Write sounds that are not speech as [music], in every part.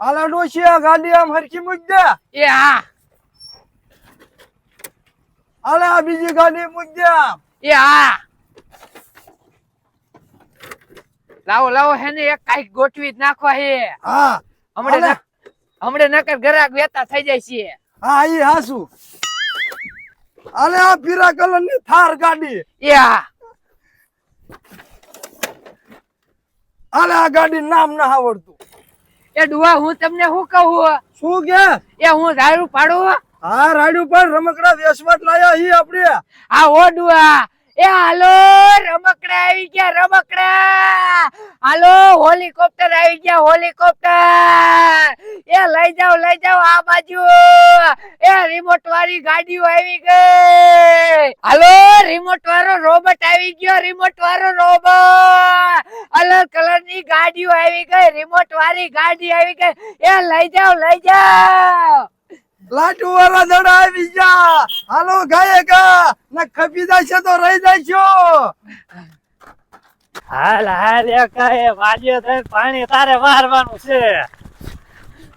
આલા ડોશિયા ગાડી આમ હરખી મૂક દે એ હા આલે આ બીજી ગાડી મૂક આમ એ હા લાવો લાવો હેને એક કાઈક ગોઠવી જ નાખવા હે. હા. હમણે હમણે નકર ગરાક વેતા થઈ જાય છે. હા ઈ હાસુ. આલે આ પીરા કલરની થાર ગાડી. એ હા આલે આ ગાડી નામ ના આવડતું. એ ડુઆ હું તમને શું કહું શું કે? એ હું ધારું પાડું હા? રાડ્યું પર રમકડા વેસવાટ લાયા હી આપણે. આ ઓ ડુઆ એ હાલો, રમકડા આવી ગયા, રમકડા! હાલો હોલિકોપ્ટર આવી ગયા હોલિકોપ્ટર એ લઈ જાઓ લઈ જાઓ, આ બાજુ! એ રિમોટ વાળી ગાડીઓ આવી ગઈ! હાલો રિમોટ વાળો રોબોટ આવી ગયો રિમોટ વાળો રોબોટ અલગ કલરની ગાડીઓ આવી ગઈ રિમોટ વાળી ગાડી આવી ગઈ. એ લઈ જાઓ લઈ જાઓ! લાટુ વાળા દડા આવી ગયા. હાલો ગાયે ગા. ને ખપી જાય છે તો રહી જાય છો હાલ હાલ એકાએ વાજ્યો થઈને પાણી તારે વારવાનું છે.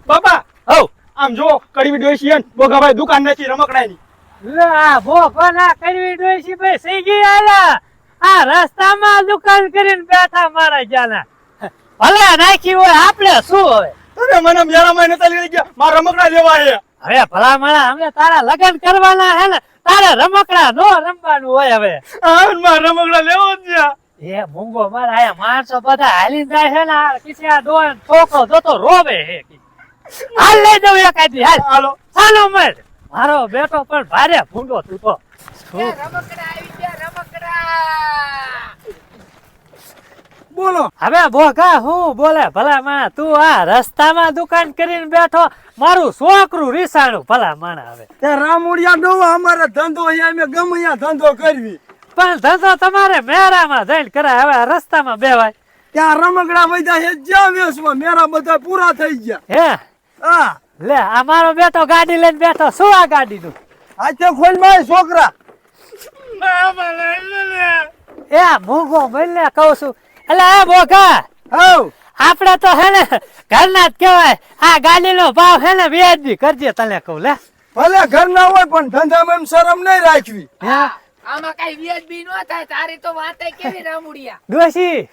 બાપા હઉ આમ જો કડવી ડોસી બોગાભાઈ દુકાન નથી રમકડાની લે આ ભોપા ના કરવી ડોશી ભાઈ સઈ ગઈ આલા આ રસ્તામાં દુકાન કરીને બેઠા મારા જાના ભલે નાખી હોય આપણે શું હવે? તમે મને મેળામાં નતા લઈ ગયા. મારા રમકડા લેવા હે હવે ભલા મળા અમે તારા લગ્ન કરવાના હે ને તારે રમકડા નો રમવાનું હોય હવે. આ માં રમકડા લેવો જ છે. એ મૂંગો મારા આયા માણસો બધા હાલી જાય છે ને આ કિસે આ ડોન છોકરો જોતો રોવે હે હાલ લઈ જાવ એક આદી હાલ. હાલો. ચાલો મર. મારો બેટો પણ ભારે ભૂંડો તું તો રમકડા આવી ગયા રમકડા? બોલો. હવે બોગા હું બોલે ભલા માણા તું આ રસ્તામાં દુકાન કરીને બેઠો મારું છોકરું રીસાણું ભલા માણા હવે તે રામુડિયા ડોવા અમારે ધંધો અહીંયા અમે ગમે અહીંયા ધંધો કરવી. પણ ધંધો તમારે મેરામાં જઈને કરાય હવે આ રસ્તામાં બેવાય. ત્યાં રમકડા વૈદા હે જ્યાં વેસમાં મેરા બધા પૂરા થઈ ગયા. હે? હા. લે આ મારો બેટો ગાડી લઈને બેઠો શું આ ગાડીનું? આજે ખોલ માય છોકરા. એ મૂંગો મળને કહું છું એટલે બોકા. હવ. આપણે તો હે ને ઘરના જ કહેવાય. આ ગાડીનો ભાવ હે ને વ્યાજબી કરજે તને કહું લે. ભલે ઘર ના હોય પણ ધંધામાં એમ શરમ નહીં રાખવી. હે. આમાં કઈ વ્યાજબી નો થાય તારી તો વાતે કેવી રામુડિયા. ડોશી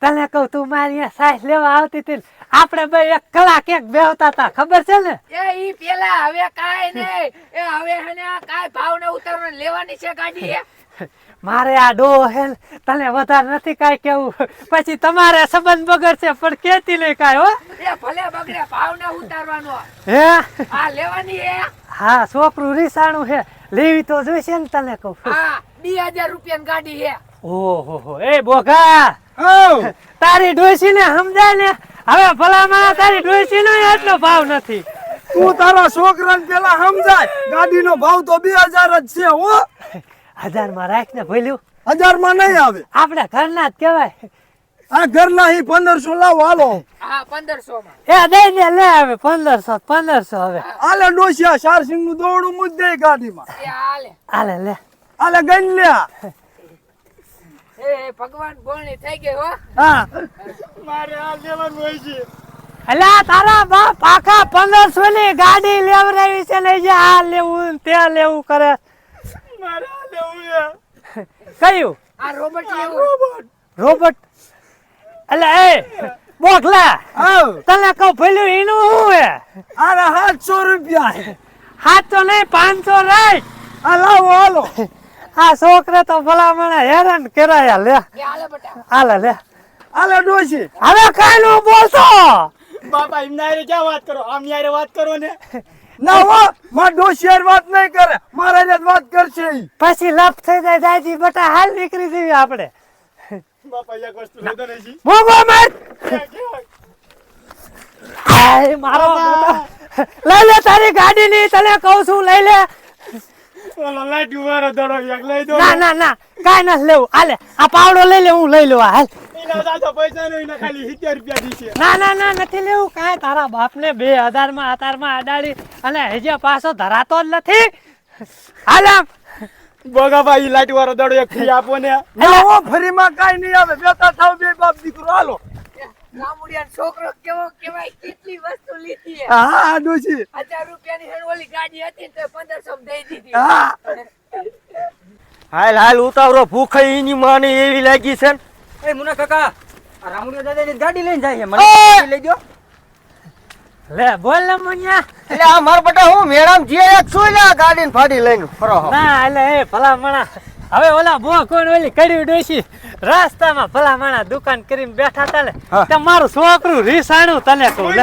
તને કહું તું મારી સાસ લેવા આવતી હતી આપણે બે એક કલાક એક બેહતા હતા ખબર છે ને? એ ઈ પેલા હવે કાઈ નહીં. એ હવે હને આ કાઈ ભાવ ને ઉતારવા લેવાની છે ગાડી એ મારે આ ડો હે તને વધારે નથી કાઈ કેવું પછી તમારે સંબંધ બગડશે પણ કેતી નહીં કાય હો. એ ભલે બગડે ભાવ ને ઉતારવાનો. હે? આ લેવાની હે હા છોકરું રીસાણું હે. લેવી તો જોઈશે ને તને કહું. હા 2000 રૂપિયાની ગાડી હે. ઓહો હો. એ બોગા તારી ડોસી ને સમજાય ને? હવે ભલામાં તારી ડોસી નો એટલો ભાવ નથી. તું તારા છોકરાને પેલા સમજાય. ગાડીનો ભાવ તો બે હજાર જ છે હો. હજારમાં રાખ ને ભૂલ્યું. હજારમાં નહીં આવે. આપણે ઘરના જ કહેવાય. આ ઘરના હી પંદરસો લાવો હાલો. હા પંદરસો માં એ દઈ ને લે હવે પંદરસો પંદરસો હવે. આલે ડોસિયા શારસિંગનું દોડું મુજ દે ગાડીમાં. એ આલે હાલે લે. આલે ગઈ લે એ ભગવાન બોલણી થઈ ગઈ હો. હા. મારે આ લેવાનું હોય છે. અલ્યા તારા બાપ આખા પંદરસો ની ગાડી લેવડાવી છે લઈ જા આ લેવું તે લેવું કરે. મારે કયું? આ રોબોટ રોબોટ. રોબોટ? એટલે એ બોકલા તને કહું ભૂલ્યું એનું શું હે? અરે સાતસો રૂપિયા હે. સાતસો નહીં પાંચસો રાઈટ આ લાવો હાલો. [laughs] આ છોકરા તો ભલામણ હેરાન કરાયા લે. હાલે લે. હાલે ડોસી હવે કઈ નું બોલતો બાપા એમના ક્યાં વાત કરો? આમ યારે વાત કરો ને? ના હો માં ડોસિયાર વાત નહીં કરે મારા જ વાત કરશે પછી લપ થઈ જાય દાદી બટા હાલ નીકળી જઈએ આપણે. બાપા એક વસ્તુ લેતો નથી મોગો મત આય મારો! લઈ લે તારી ગાડી ની તને કહું છું લઈ લે. ઓલો લાઈટ વાળો દડો એક લઈ દો. ના ના ના કાઈ નથી લેવું. હાલે આ પાવડો લઈ લે હું લઈ લઉં હાલ. નો ના ના ના નથી લેવું. કાંઈ તારા બાપને બે હજારમાં અડાડી અને હજી પાછો ધરાતો જ નથી. હાલ બોગાભાઈ લાઈટ વાળો દડો એક ફ્રી આપો ને. ના ફરીમાં કાઈ નહીં આવે. બેતા થાવ બે બાપ દીકરો. હાલો. છોકરો કેવો કેવાય કેટલી વસ્તુ લીધી હે. હા હા રૂપિયાની હેડવાલી ગાડી હતી તો પંદરસો દઈ દીધી. હા. હાલ હાલ ઉતાવરો ભૂખ એની માની એવી લાગી છે ને. એ મુના કાકા આ રામુડિયા દાદાની ગાડી લઈને જાય છે. મને ગાડી લઈ દો લે બોલ ને મુન્યા. એટલે આ માર બટા હું મેડમ જે એક છું ને ગાડી ફાડી લઈને ફરો ના એટલે એ ભલા મણા હવે ઓલા બો કોણ ઓલી કડી ડોસી રસ્તામાં ભલા માણા દુકાન કરીને બેઠા તા ને. તે મારું છોકરું રીસાણું તને કહું લે.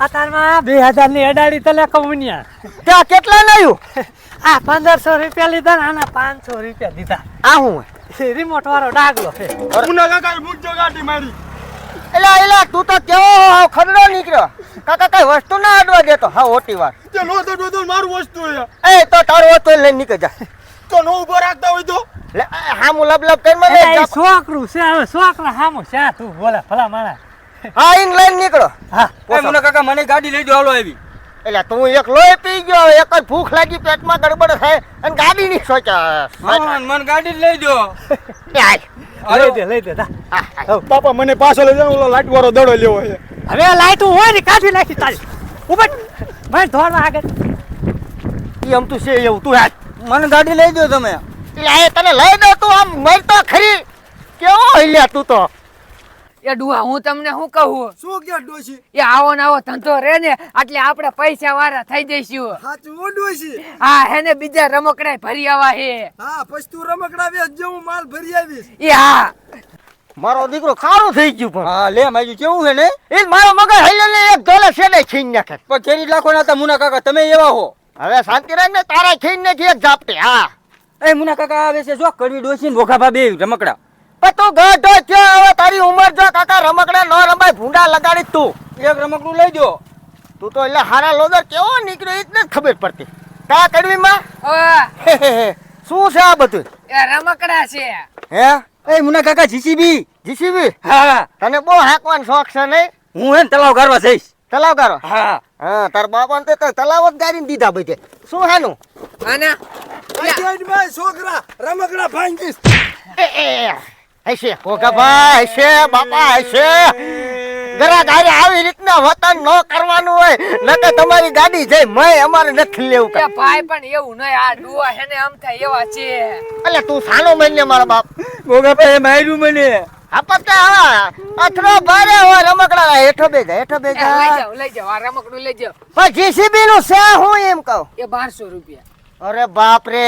અતારમાં બે હજારની અડાડી તલે કહું મુન્યા. ત્યાં કેટલા લાયું? [laughs] આ પંદરસો રૂપિયા લીધા ને આના પાંચસો રૂપિયા દીધા. આ હું? રિમોટ વાળો ડાગલો છે. મુના કાકા મુજો ગાડી મારી. એલા એલા તું તો કેવો ખરડો નીકળ્યો. કાકા કઈ વસ્તુ ના અડવા દેતો. હા ઓટી વાર તે નો તો તો મારું વસ્તુ છે. એ તો તારો વસ્તુ લઈને નીકળ જા. તો નો ઊભો રાખતા હોય તો? લે હા મુ લબ લબ કરી મને છોકરું છે હવે છોકરા હામું છે. તું બોલે ભલા માણા હા ઇન લઈને નીકળો. હા. એ મુના કાકા મને ગાડી લઈ દો હાલો આવી. એટલે તું એક લોહી પી ગયો એક જ ભૂખ લાગી પેટમાં ગડબડ થાય અને ગાડી ની સોચા મને ગાડી લઈ જો લઈ દે લઈ દે પાપા મને પાછો લઈ જાવ ઓલો લાઈટ વાળો દડો લેવો છે. હવે લાઈટ હોય ને કાઢી નાખી તારી. ઉપર ભાઈ ધોરણ આગળ. આમ તું છે એવું તું હાથ મને ગાડી લઈ દો તમે. એટલે તને લઈ દો તું આમ મર તો ખરી. કેવો હિલ્યા તું તો. એ ડુઆ હું તમને શું કહું? શું કે ડોશી? એ આવો ને આવો ધંધો રે ને એટલે આપણે પૈસા વાળા થઈ જઈશું. સાચું હો ડોશી. હા હેને બીજા રમકડા ભરી આવા હે. હા પછી તું રમકડા વેચ જેવું માલ ભરી આવીશ. એ હા. મારો દીકરો ખારું થઈ ગયું પણ. હા લે માજી કેવું છે ને? એ મારો મગજ હિલ્યો ને એક ધોલે છેડે છીન નાખે. પણ કેરી લાખો ના મુના કાકા તમે એવા હો. હવે શાંતિ રાખ ને તારા છીન નાખી એક ઝાપટે હા. એ મુના કાકા આવે છે જો કડવી ડોસી ને ભોખા બે રમકડા. પણ તું ગઢો થયો હવે તારી ઉંમર જો કાકા રમકડા ન રમાય ભૂંડા લગાડી તું. એક રમકડું લઈ જો તું તો એટલે હારા લોદર કેવો નીકળ્યો એ જ નથી ખબર પડતી. કા કડવી માં શું છે આ બધું? એ રમકડા છે. હે? એ મુના કાકા જીસીબી જીસીબી. હા તને બહુ હાંકવાનો શોખ છે નહીં? હું હે ને તલાવ કરવા જઈશ. તલાવ કરો હા. હા તાર બાપાને તો તે તલાવ જ ગાડીને દીધા બધે. શું હાનું? આના. ભાઈ છોકરા રમકડા ભાંગીશ. એ એ. હશે ભોગાભાઈ હશે બાપા હશે. જરા ગાડી આવી રીતના વતન ન કરવાનું હોય નકર તમારી ગાડી જઈ મય અમારે નથી લેવું કે ભાઈ પણ એવું નહીં આ ડુઆ હેને આમ થાય એવા છે. એટલે તું સાનો મહિને મારા બાપ. ભોગાભાઈ માર્યું મને આપતે હા અથડો ભારે હોય રમકડા હેઠો બે હેઠો બે લઈ જા લઈ જાઓ આ રમકડું લઈ જાઓ. પણ જીસીબી નું છે હું એમ કહું. એ બારસો રૂપિયા. અરે બાપ રે.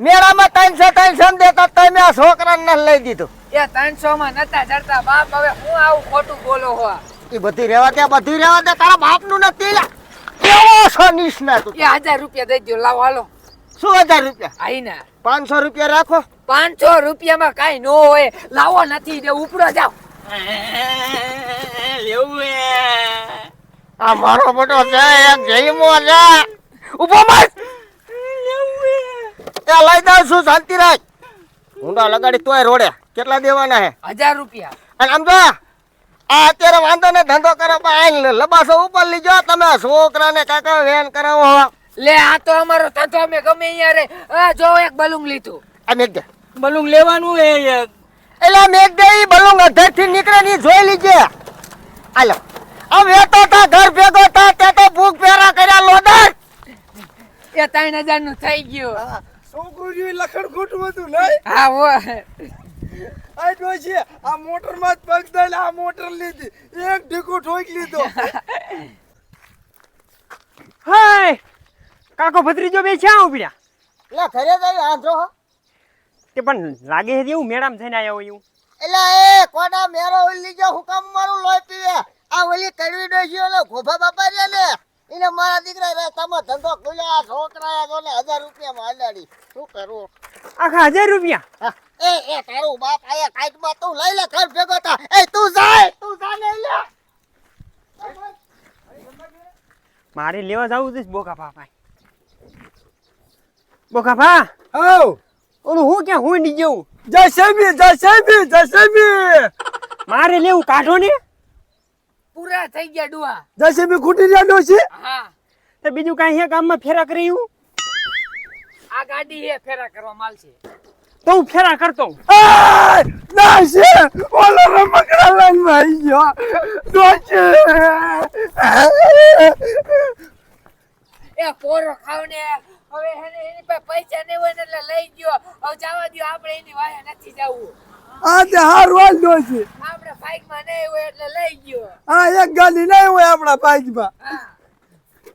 મેળામાં ત્રણસો ત્રણસો દેતા તમે આ છોકરાને ન લઈ દીધું. એ ત્રણસો માં નતા ચડતા બાપ હવે હું આવું ખોટું બોલો હો એ બધી રેવા દે બધી રહેવા દે તારા બાપનું નથી લા. કેવો છો નિષ્ણા તું? એ હજાર રૂપિયા દઈ દો લાવો હાલો. શું હજાર રૂપિયા? આઈ ના. પાંચસો રૂપિયા રાખો. પાંચસો રૂપિયામાં કાઈ નો હોય. લાવો નથી દે ઉપડો જાઓ. આ મારો મોટો છે એક જઈમો છે ઊભો મત એ લઈ દઉં છું શાંતિ રાખ ઊંડા લગાડી તોય રોડે. કેટલા દેવાના હે? હજાર રૂપિયા. અને આમ જો આ અત્યારે વાંધો ને ધંધો કરો પણ આ લબાસો ઉપર લીજો તમે છોકરાને કાકા વેન કરાવો. લે આ તો અમારો ધંધો અમે ગમે અહીંયા રે. જો એક બલૂન લીધું. આ મેઘ દે. બલૂન લેવાનું હે એક. એટલે મેઘ દે ઈ બલુંગ અધરથી નીકળે ની જોઈ લીજે. હાલો. આ વેતો તા ઘર ભેગો તા તે તો ભૂખ પેરા કર્યા લોદર. એ ત્રણ હજારનું થઈ ગયું. છોકરું લખણ ખોટું હતું નહીં હા હો આ ડોશી આ મોટરમાં જ પગ દઈને આ મોટર લીધી. એક ઢીકો ઠોક લીધો. હાય! કાકો ભત્રીજો બે ક્યાં ઉપડ્યા? એટલે ઘરે જઈ આંધો હો. તે પણ લાગે છે એવું મેડમ થઈને આવ્યો એવું. એટલે એ કોના મેરો ઓલી લીજો હુકમ મારું લોહી પીવે. આ ઓલી કરવી ડોશી ઓલો ગોભા બાપા રે ને. એને મારા દીકરા તમે ધંધો ખુલ્યો છોકરા જો ને હજાર રૂપિયા માં હાલાડી. શું કરું? આખા હજાર રૂપિયા? એ એ તારું બાપ આયા કાઈટમાં તું લઈ લે ઘર ભેગો તા એ તું જાય તું જા ને લે. મારે લેવા જવું છે બોકા ભાઈ. બોકા ભા? આવ ઓલું હું ક્યાં હું નહીં જવું? સેબી જય સેબી. મારે લેવું કાઢો ને. પૂરા થઈ ગયા ડુઆ. જસેબી ખૂટી રહ્યા ડોશી? હા. તો બીજું કાંઈ હે ગામમાં ફેરા કરી હું? આ ગાડી હે ફેરા કરવા માલશે તો હું ફેરા કરતો! ના છે. ઓલો રમકડા લઈને આવી ગયો. ડોશી. એ પોરો ખાવને હવે એને એની પાસે પૈસા નહીં હોય એટલે લઈ ગયો. હવે જવા દો આપણે એની વાહે નથી જવું. આ તે હારું હાલ છે. આપણા બાઈકમાં નહીં હોય એટલે લઈ ગયો. હા એક ગાડી નહીં હોય આપણા બાઈકમાં હા.